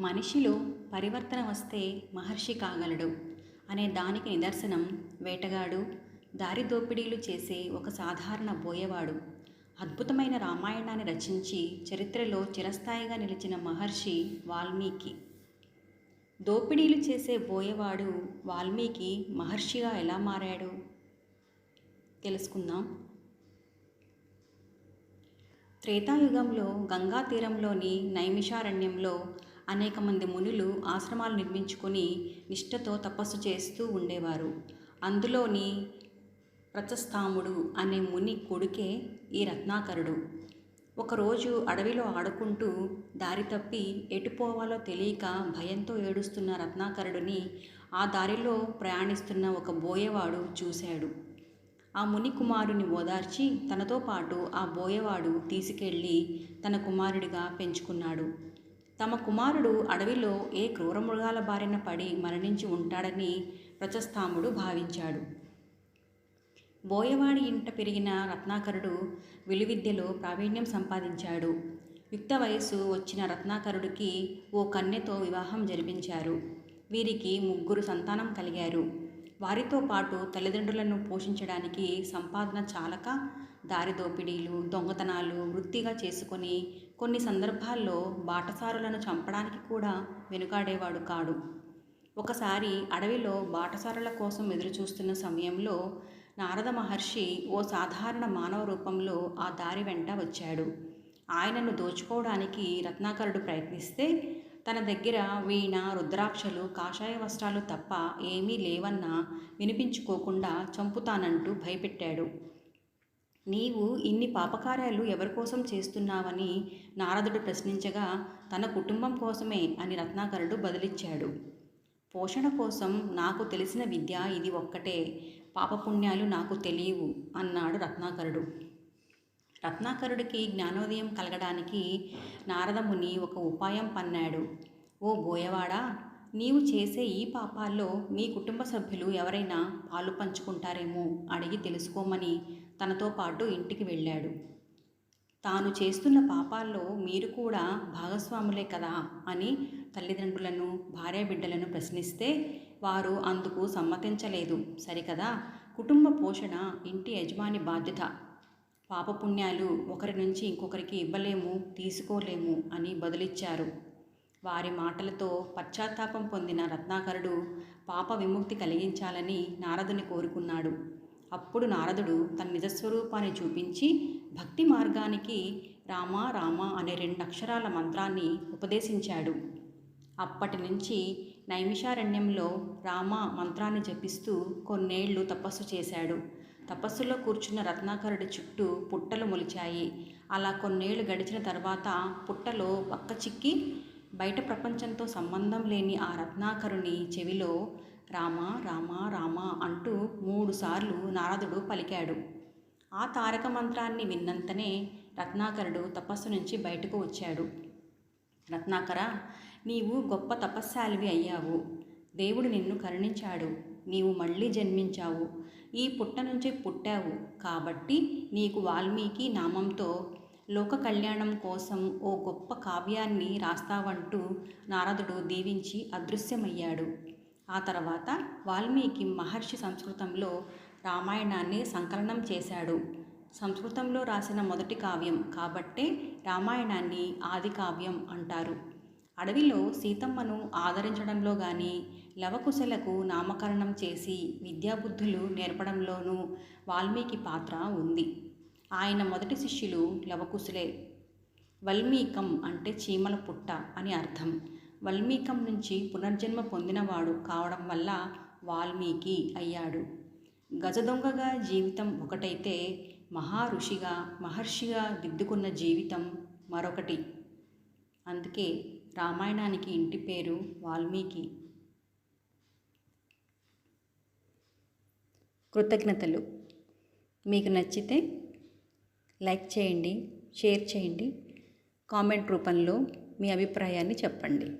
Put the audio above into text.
మనిషిలో పరివర్తన వస్తే మహర్షి కాగలడు అనే దానికి నిదర్శనం వేటగాడు దారి దోపిడీలు చేసే ఒక సాధారణ బోయవాడు. అద్భుతమైన రామాయణాన్ని రచించి చరిత్రలో చిరస్థాయిగా నిలిచిన మహర్షి వాల్మీకి. దోపిడీలు చేసే బోయవాడు వాల్మీకి మహర్షిగా ఎలా మారాడు? తెలుసుకుందాం. త్రేతాయుగంలో గంగా తీరంలోని నైమిషారణ్యంలో అనేక మంది మునులు ఆశ్రమాలు నిర్మించుకొని నిష్ఠతో తపస్సు చేస్తూ ఉండేవారు. అందులోని ప్రచస్థాముడు అనే ముని కొడుకే ఈ రత్నాకరుడు. ఒకరోజు అడవిలో ఆడుకుంటూ దారి తప్పి ఎటు పోవాలో తెలియక భయంతో ఏడుస్తున్న రత్నాకరుడిని ఆ దారిలో ప్రయాణిస్తున్న ఒక బోయవాడు చూశాడు. ఆ ముని కుమారుని ఓదార్చి తనతో పాటు ఆ బోయవాడు తీసుకెళ్ళి తన కుమారుడిగా పెంచుకున్నాడు. తమ కుమారుడు అడవిలో ఏ క్రూరమృగాల బారిన పడి మరణించి ఉంటాడని రచస్తాముడు భావించాడు. బోయవాడి ఇంట పెరిగిన రత్నాకరుడు విలువిద్యలో ప్రావీణ్యం సంపాదించాడు. యుక్త వయస్సు వచ్చిన రత్నాకరుడికి ఓ కన్యతో వివాహం జరిపించారు. వీరికి ముగ్గురు సంతానం కలిగారు. వారితో పాటు తల్లిదండ్రులను పోషించడానికి సంపాదన చాలక దారిదోపిడీలు దొంగతనాలు వృత్తిగా చేసుకొని కొన్ని సందర్భాల్లో బాటసారులను చంపడానికి కూడా వెనుకాడేవాడు కాడు. ఒకసారి అడవిలో బాటసారుల కోసం ఎదురుచూస్తున్న సమయంలో నారద మహర్షి ఓ సాధారణ మానవ రూపంలో ఆ దారి వెంట వచ్చాడు. ఆయనను దోచుకోవడానికి రత్నాకరుడు ప్రయత్నిస్తే తన దగ్గర వీణ రుద్రాక్షలు కాషాయ వస్త్రాలు తప్ప ఏమీ లేవన్నా వినిపించుకోకుండా చంపుతానంటూ భయపెట్టాడు. నీవు ఇన్ని పాపకార్యాలు ఎవరి కోసం చేస్తున్నావని నారదుడు ప్రశ్నించగా తన కుటుంబం కోసమే అని రత్నాకరుడు బదులిచ్చాడు. పోషణ కోసం నాకు తెలిసిన విద్య ఇది ఒక్కటే పాపపుణ్యాలు నాకు తెలియవు అన్నాడు రత్నాకరుడు. రత్నాకరుడికి జ్ఞానోదయం కలగడానికి నారదముని ఒక ఉపాయం పన్నాడు. ఓ బోయవాడా నీవు చేసే ఈ పాపాల్లో నీ కుటుంబ సభ్యులు ఎవరైనా పాలు పంచుకుంటారేమో అడిగి తెలుసుకోమని తనతో పాటు ఇంటికి వెళ్ళాడు. తాను చేస్తున్న పాపాల్లో మీరు కూడా భాగస్వాములే కదా అని తల్లిదండ్రులను భార్యాబిడ్డలను ప్రశ్నిస్తే వారు అందుకు సమ్మతించలేదు. సరికదా? కుటుంబ పోషణ ఇంటి యజమాని బాధ్యత. పాపపుణ్యాలు ఒకరి నుంచి ఇంకొకరికి ఇవ్వలేము తీసుకోలేము అని బదులిచ్చారు. వారి మాటలతో పశ్చాత్తాపం పొందిన రత్నాకరుడు పాప విముక్తి కలిగించాలని నారదుని కోరుకున్నాడు. అప్పుడు నారదుడు తన నిజస్వరూపాన్ని చూపించి భక్తి మార్గానికి రామ రామ అనే రెండు అక్షరాల మంత్రాన్ని ఉపదేశించాడు. అప్పటి నుంచి నైమిషారణ్యంలో రామ మంత్రాన్ని జపిస్తూ కొన్నేళ్ళు తపస్సు చేశాడు. తపస్సులో కూర్చున్న రత్నాకరుడి చుట్టూ పుట్టలు మొలిచాయి. అలా కొన్నేళ్ళు గడిచిన తర్వాత పుట్టలో పక్క చిక్కి బయట ప్రపంచంతో సంబంధం లేని ఆ రత్నాకరుని చెవిలో రామ రామ రామ అంటూ మూడుసార్లు నారదుడు పలికాడు. ఆ తారక మంత్రాన్ని విన్నంతనే రత్నాకరుడు తపస్సు నుంచి బయటకు వచ్చాడు. రత్నాకర నీవు గొప్ప తపస్శాలివి అయ్యావు. దేవుడు నిన్ను కరుణించాడు. నీవు మళ్ళీ జన్మించావు. ఈ పుట్ట నుంచి పుట్టావు. కాబట్టి నీకు వాల్మీకి నామంతో లోక కళ్యాణం కోసం ఓ గొప్ప కావ్యాన్ని రాస్తావంటూ నారదుడు దీవించి అదృశ్యమయ్యాడు. ఆ తర్వాత వాల్మీకి మహర్షి సంస్కృతంలో రామాయణాన్ని సంకలనం చేశాడు. సంస్కృతంలో రాసిన మొదటి కావ్యం కాబట్టే రామాయణాన్ని ఆది కావ్యం అంటారు. అడవిలో సీతమ్మను ఆదరించడంలో కానీ లవకుశలకు నామకరణం చేసి విద్యాబుద్ధులు నేర్పడంలోనూ వాల్మీకి పాత్ర ఉంది. ఆయన మొదటి శిష్యులు లవకుశులే. వల్మీకం అంటే చీమల పుట్ట అని అర్థం. వల్మీకం నుంచి పునర్జన్మ పొందినవాడు కావడం వల్ల వాల్మీకి అయ్యాడు. గజదొంగగా జీవితం ఒకటైతే మహా ఋషిగా మహర్షిగా దిద్దుకున్న జీవితం మరొకటి. అందుకే రామాయణానికి ఇంటి పేరు వాల్మీకి. కృతజ్ఞతలు. మీకు నచ్చితే లైక్ చేయండి షేర్ చేయండి కామెంట్ రూపంలో మీ అభిప్రాయాన్ని చెప్పండి.